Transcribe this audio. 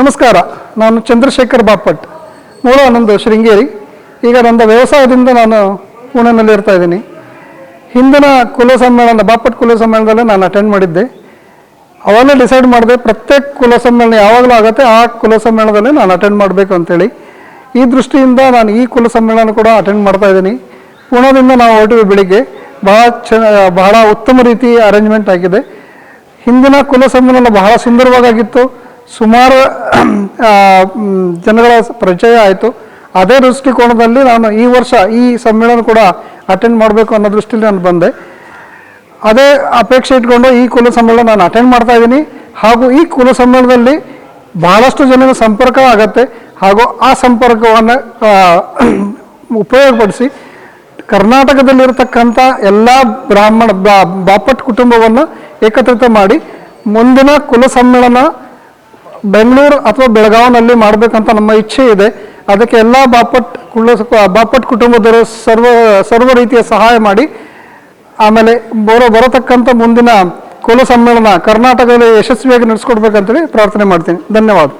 ನಮಸ್ಕಾರ, ನಾನು ಚಂದ್ರಶೇಖರ್ ಬಾಪಟ್. ಮೂಲ ನಂದು ಶೃಂಗೇರಿ. ಈಗ ನನ್ನ ವ್ಯವಸಾಯದಿಂದ ನಾನು ಪುಣೆನಲ್ಲಿ ಇರ್ತಾ ಇದ್ದೀನಿ. ಹಿಂದಿನ ಕುಲ ಸಮ್ಮೇಳನ ಬಾಪಟ್ ಕುಲ ಸಮ್ಮೇಳನದಲ್ಲಿ ನಾನು ಅಟೆಂಡ್ ಮಾಡಿದ್ದೆ. ಅವಾಗಲೇ ಡಿಸೈಡ್ ಮಾಡಿದೆ, ಪ್ರತ್ಯೇಕ ಕುಲ ಸಮ್ಮೇಳನ ಯಾವಾಗಲೂ ಆಗುತ್ತೆ, ಆ ಕುಲ ಸಮ್ಮೇಳನದಲ್ಲಿ ನಾನು ಅಟೆಂಡ್ ಮಾಡಬೇಕು ಅಂತೇಳಿ. ಈ ದೃಷ್ಟಿಯಿಂದ ನಾನು ಈ ಕುಲ ಸಮ್ಮೇಳನ ಕೂಡ ಅಟೆಂಡ್ ಮಾಡ್ತಾ ಇದ್ದೀನಿ. ಪುಣದಿಂದ ನಾವು ಹೊರಟಿವಿ ಬೆಳಿಗ್ಗೆ. ಬಹಳ ಚ, ಬಹಳ ಉತ್ತಮ ರೀತಿ ಅರೇಂಜ್ಮೆಂಟ್ ಆಗಿದೆ. ಹಿಂದಿನ ಕುಲ ಸಮ್ಮೇಳನ ಬಹಳ ಸುಂದರವಾಗಿತ್ತು. ಸುಮಾರು ಜನಗಳ ಪರಿಚಯ ಆಯಿತು. ಅದೇ ದೃಷ್ಟಿಕೋನದಲ್ಲಿ ನಾನು ಈ ವರ್ಷ ಈ ಸಮ್ಮೇಳನ ಕೂಡ ಅಟೆಂಡ್ ಮಾಡಬೇಕು ಅನ್ನೋ ದೃಷ್ಟಿಯಲ್ಲಿ ನಾನು ಬಂದೆ. ಅದೇ ಅಪೇಕ್ಷೆ ಇಟ್ಕೊಂಡು ಈ ಕುಲ ಸಮ್ಮೇಳನ ನಾನು ಅಟೆಂಡ್ ಮಾಡ್ತಾ ಇದ್ದೀನಿ. ಹಾಗೂ ಈ ಕುಲ ಸಮ್ಮೇಳನದಲ್ಲಿ ಬಹಳಷ್ಟು ಜನರ ಸಂಪರ್ಕ ಆಗತ್ತೆ. ಹಾಗೂ ಆ ಸಂಪರ್ಕವನ್ನು ಉಪಯೋಗಪಡಿಸಿ ಕರ್ನಾಟಕದಲ್ಲಿರತಕ್ಕಂಥ ಎಲ್ಲ ಬ್ರಾಹ್ಮಣ ಬಾಪಟ್ ಕುಟುಂಬವನ್ನು ಏಕತ್ರಿತ ಮಾಡಿ ಮುಂದಿನ ಕುಲ ಸಮ್ಮೇಳನ ಬೆಂಗಳೂರು ಅಥವಾ ಬೆಳಗಾವಿನಲ್ಲಿ ಮಾಡಬೇಕಂತ ನಮ್ಮ ಇಚ್ಛೆ ಇದೆ. ಅದಕ್ಕೆ ಎಲ್ಲ ಬಾಪಟ್ ಕುಳ್ಳ ಬಾಪಟ್ ಕುಟುಂಬದವರು ಸರ್ವ ಸರ್ವ ರೀತಿಯ ಸಹಾಯ ಮಾಡಿ, ಆಮೇಲೆ ಬರೋ, ಬರತಕ್ಕಂಥ ಮುಂದಿನ ಕುಲ ಸಮ್ಮೇಳನ ಕರ್ನಾಟಕದಲ್ಲಿ ಯಶಸ್ವಿಯಾಗಿ ನಡೆಸ್ಕೊಡ್ಬೇಕಂತೇಳಿ ಪ್ರಾರ್ಥನೆ ಮಾಡ್ತೀನಿ. ಧನ್ಯವಾದ.